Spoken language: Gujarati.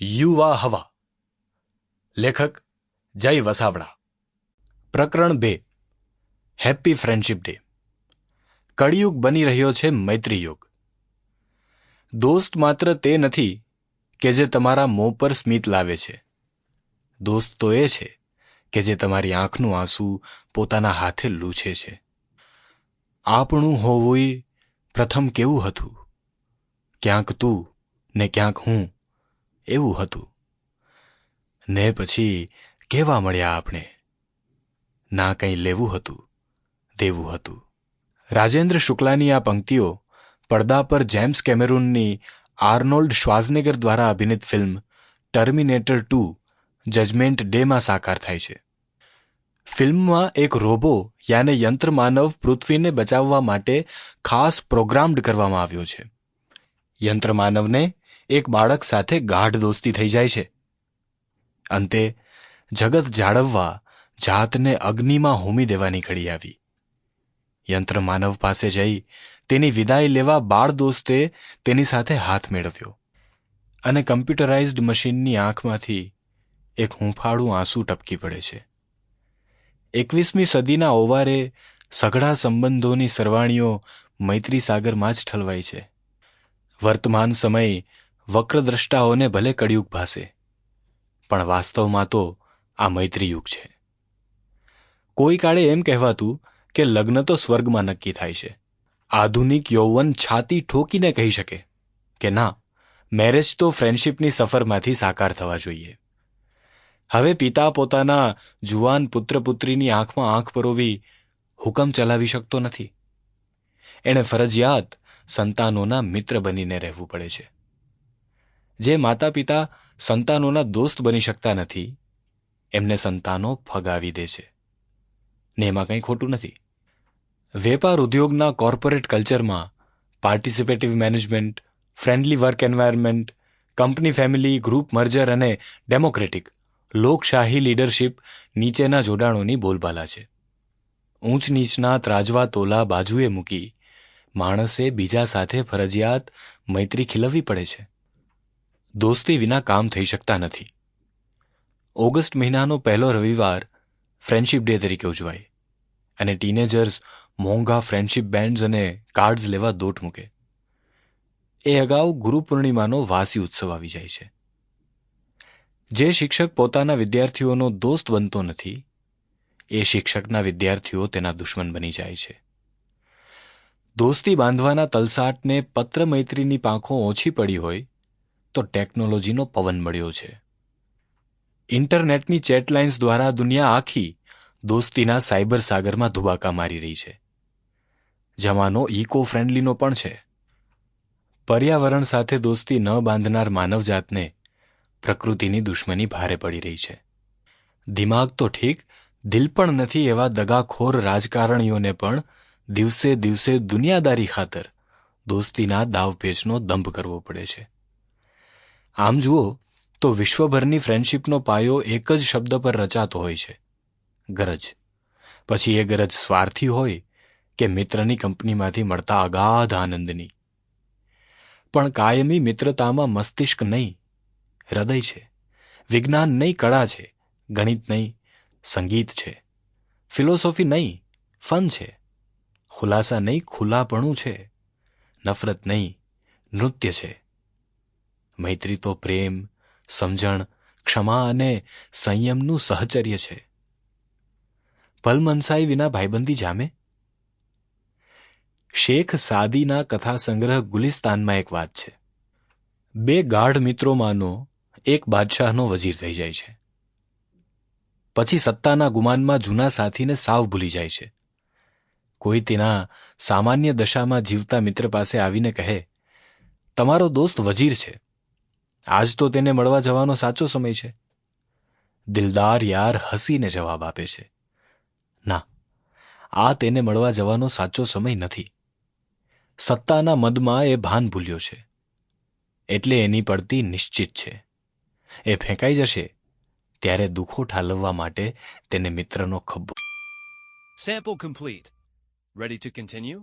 યુવા હવા. લેખક જય વસાવડા. પ્રકરણ બે. હેપી ફ્રેન્ડશિપ ડે કળિયુગ બની રહ્યો છે મૈત્રી યુગ દોસ્ત માત્ર તે નથી કે જે તમારા મોં પર સ્મિત લાવે છે. દોસ્ત તો એ છે કે જે તમારી આંખનું આંસુ પોતાના હાથે લૂછે છે. આપણું હોવું પ્રથમ કેવું હતું? ક્યાંક તું ને ક્યાંક હું એવું હતું. ને પછી કેવા મળ્યા આપણે? ના કંઈ લેવું હતું, દેવું હતું. રાજેન્દ્ર શુક્લાની આ પંક્તિઓ પડદા પર જેમ્સ કેમેરૂનની આર્નોલ્ડ શ્વાઝનેગર દ્વારા અભિનીત ફિલ્મ ટર્મિનેટર ટુ જજમેન્ટ ડેમાં સાકાર થાય છે. ફિલ્મમાં એક રોબો યાને યંત્ર માનવ પૃથ્વીને બચાવવા માટે ખાસ પ્રોગ્રામ્ડ કરવામાં આવ્યો છે. યંત્ર માનવને એક બાળક સાથે ગાઢ દોસ્તી થઈ જાય છે. અંતે જગત જાળવવા જાતને અગ્નિમાં હોમી દેવાની ઘડી આવી. યંત્ર માનવ પાસે જઈ તેની વિદાય લેવા બાળ દોસ્તે તેની સાથે હાથ મેળવ્યો અને કમ્પ્યુટરાઇઝ્ડ મશીનની આંખમાંથી એક હૂંફાળું આંસુ ટપકી પડે છે. એકવીસમી સદીના ઓવારે સઘળા સંબંધોની સરવાણીઓ મૈત્રી સાગરમાં જ ઠલવાય છે. વર્તમાન સમય વક્રદ્રષ્ટાઓને ભલે કળિયુગ ભાસે, પણ વાસ્તવમાં તો આ મૈત્રીયુગ છે. કોઈ કાળે એમ કહેવાતું કે લગ્ન તો સ્વર્ગમાં નક્કી થાય છે. આધુનિક યૌવન છાતી ઠોકીને કહી શકે કે ના, મેરેજ તો ફ્રેન્ડશિપની સફરમાંથી સાકાર થવા જોઈએ. હવે પિતા પોતાના જુવાન પુત્ર પુત્રીની આંખમાં આંખ પરોવી હુકમ ચલાવી શકતો નથી. એણે ફરજિયાત સંતાનોના મિત્ર બનીને રહેવું પડે છે. જે માતા પિતા સંતાનોના દોસ્ત બની શકતા નથી, એમને સંતાનો ફગાવી દે છે. ને એમાં કંઈ ખોટું નથી. વેપાર ઉદ્યોગના કોર્પોરેટ કલ્ચરમાં participative management, friendly work environment, company family, group merger અને ડેમોક્રેટિક લોકશાહી લીડરશિપ નીચેના જોડાણોની બોલબાલા છે. ઊંચ નીચના ત્રાજવા તોલા બાજુએ મૂકી માણસે બીજા સાથે ફરજિયાત મૈત્રી ખીલવવી પડે છે. દોસ્તી વિના કામ થઈ શકતા નથી. ઓગસ્ટ મહિનાનો પહેલો રવિવાર ફ્રેન્ડશિપ ડે તરીકે ઉજવાય અને ટીનેજર્સ મોંઘા ફ્રેન્ડશિપ બેન્ડ્સ અને કાર્ડ્સ લેવા દોટ મૂકે. એ અગાઉ ગુરુ પૂર્ણિમાનો વાસી ઉત્સવ આવી જાય છે. જે શિક્ષક પોતાના વિદ્યાર્થીઓનો દોસ્ત બનતો નથી, એ શિક્ષકના વિદ્યાર્થીઓ તેના દુશ્મન બની જાય છે. દોસ્તી બાંધવાના તલસાટને પત્ર મૈત્રીની પાંખો ઓછી પડી હોય, તો ટેકનોલોજીનો પવન મળ્યો છે. ઇન્ટરનેટની ચેટલાઇન્સ દ્વારા દુનિયા આખી દોસ્તીના સાયબર સાગરમાં ધુબાકા મારી રહી છે. જમાનો ઇકો ફ્રેન્ડલીનો પણ છે. પર્યાવરણ સાથે દોસ્તી ન બાંધનાર માનવજાતને પ્રકૃતિની દુશ્મની ભારે પડી રહી છે. દિમાગ તો ઠીક, દિલ પણ નથી એવા દગાખોર રાજકારણીઓને પણ દિવસે દિવસે દુનિયાદારી ખાતર દોસ્તીના દાવપેચનો દંભ કરવો પડે છે. આમ જુઓ તો વિશ્વભરની ફ્રેન્ડશીપનો પાયો એક જ શબ્દ પર રચાતો હોય છે. ગરજ. પછી એ ગરજ સ્વાર્થી હોય કે મિત્રની કંપનીમાંથી મળતા અગાધ આનંદની. પણ કાયમી મિત્રતામાં મસ્તિષ્ક નહીં હૃદય છે. વિજ્ઞાન નહીં, કળા છે. ગણિત નહીં, સંગીત છે. ફિલોસોફી નહીં, ફન છે. ખુલાસા નહીં, ખુલ્લાપણું છે. નફરત નહીં, નૃત્ય છે. મૈત્રી તો પ્રેમ, સમજણ, ક્ષમા અને સંયમનું સહચર્ય છે. પલમનસાઈ વિના ભાઈબંધી જામે? શેખ સાદીના કથા સંગ્રહ ગુલિસ્તાનમાં એક વાત છે. બે ગાઢ મિત્રોમાંનો એક બાદશાહનો વજીર થઈ જાય છે. પછી સત્તાના ગુમાનમાં જૂના સાથીને સાવ ભૂલી જાય છે. કોઈ તેના સામાન્ય દશામાં જીવતા મિત્ર પાસે આવીને કહે, તમારો દોસ્ત વજીર છે. આજ તો તેને મળવા જવાનો સાચો સમય છે. દિલદાર યાર હસીને જવાબ આપે છે, ના, આ તેને મળવા જવાનો સાચો સમય નથી. સત્તાના મદમાં એ ભાન ભૂલ્યો છે. એટલે એની પડતી નિશ્ચિત છે. એ ફેંકાઈ જશે ત્યારે દુઃખો ઠાલવવા માટે તેને મિત્રનો ખભ્ભો Sample complete. Ready to continue?